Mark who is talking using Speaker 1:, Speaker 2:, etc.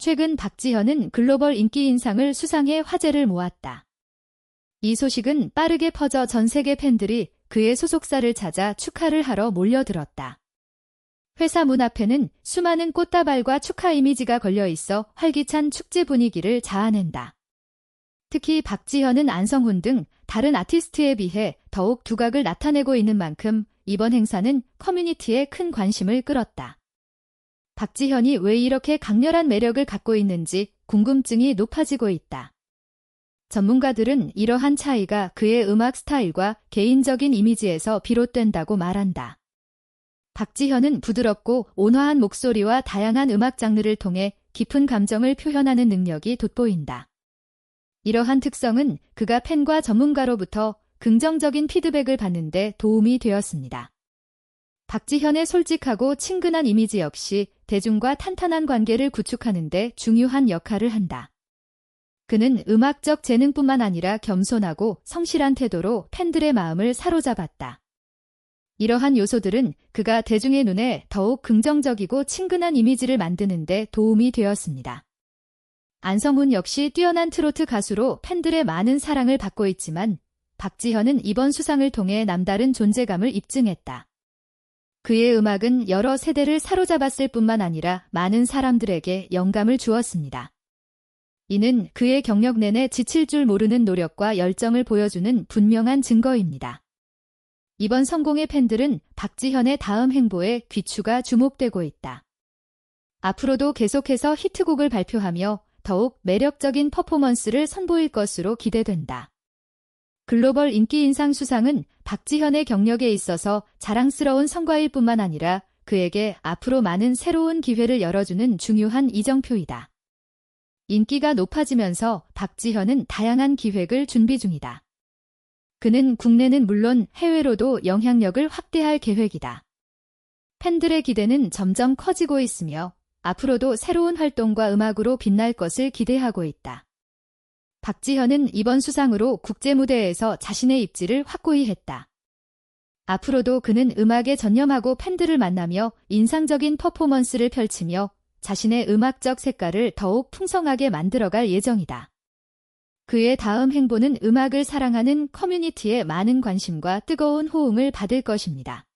Speaker 1: 최근 박지현은 글로벌 인기 인상을 수상해 화제를 모았다. 이 소식은 빠르게 퍼져 전 세계 팬들이 그의 소속사를 찾아 축하를 하러 몰려들었다. 회사 문 앞에는 수많은 꽃다발과 축하 이미지가 걸려 있어 활기찬 축제 분위기를 자아낸다. 특히 박지현은 안성훈 등 다른 아티스트에 비해 더욱 두각을 나타내고 있는 만큼 이번 행사는 커뮤니티에 큰 관심을 끌었다. 박지현이 왜 이렇게 강렬한 매력을 갖고 있는지 궁금증이 높아지고 있다. 전문가들은 이러한 차이가 그의 음악 스타일과 개인적인 이미지에서 비롯된다고 말한다. 박지현은 부드럽고 온화한 목소리와 다양한 음악 장르를 통해 깊은 감정을 표현하는 능력이 돋보인다. 이러한 특성은 그가 팬과 전문가로부터 긍정적인 피드백을 받는데 도움이 되었습니다. 박지현의 솔직하고 친근한 이미지 역시 대중과 탄탄한 관계를 구축하는 데 중요한 역할을 한다. 그는 음악적 재능뿐만 아니라 겸손하고 성실한 태도로 팬들의 마음을 사로잡았다. 이러한 요소들은 그가 대중의 눈에 더욱 긍정적이고 친근한 이미지를 만드는 데 도움이 되었습니다. 안성훈 역시 뛰어난 트로트 가수로 팬들의 많은 사랑을 받고 있지만 박지현은 이번 수상을 통해 남다른 존재감을 입증했다. 그의 음악은 여러 세대를 사로잡았을 뿐만 아니라 많은 사람들에게 영감을 주었습니다. 이는 그의 경력 내내 지칠 줄 모르는 노력과 열정을 보여주는 분명한 증거입니다. 이번 성공의 팬들은 박지현의 다음 행보에 귀추가 주목되고 있다. 앞으로도 계속해서 히트곡을 발표하며 더욱 매력적인 퍼포먼스를 선보일 것으로 기대된다. 글로벌 인기 인상 수상은 박지현의 경력에 있어서 자랑스러운 성과일 뿐만 아니라 그에게 앞으로 많은 새로운 기회를 열어주는 중요한 이정표이다. 인기가 높아지면서 박지현은 다양한 기획을 준비 중이다. 그는 국내는 물론 해외로도 영향력을 확대할 계획이다. 팬들의 기대는 점점 커지고 있으며 앞으로도 새로운 활동과 음악으로 빛날 것을 기대하고 있다. 박지현은 이번 수상으로 국제무대에서 자신의 입지를 확고히 했다. 앞으로도 그는 음악에 전념하고 팬들을 만나며 인상적인 퍼포먼스를 펼치며 자신의 음악적 색깔을 더욱 풍성하게 만들어갈 예정이다. 그의 다음 행보는 음악을 사랑하는 커뮤니티의 많은 관심과 뜨거운 호응을 받을 것입니다.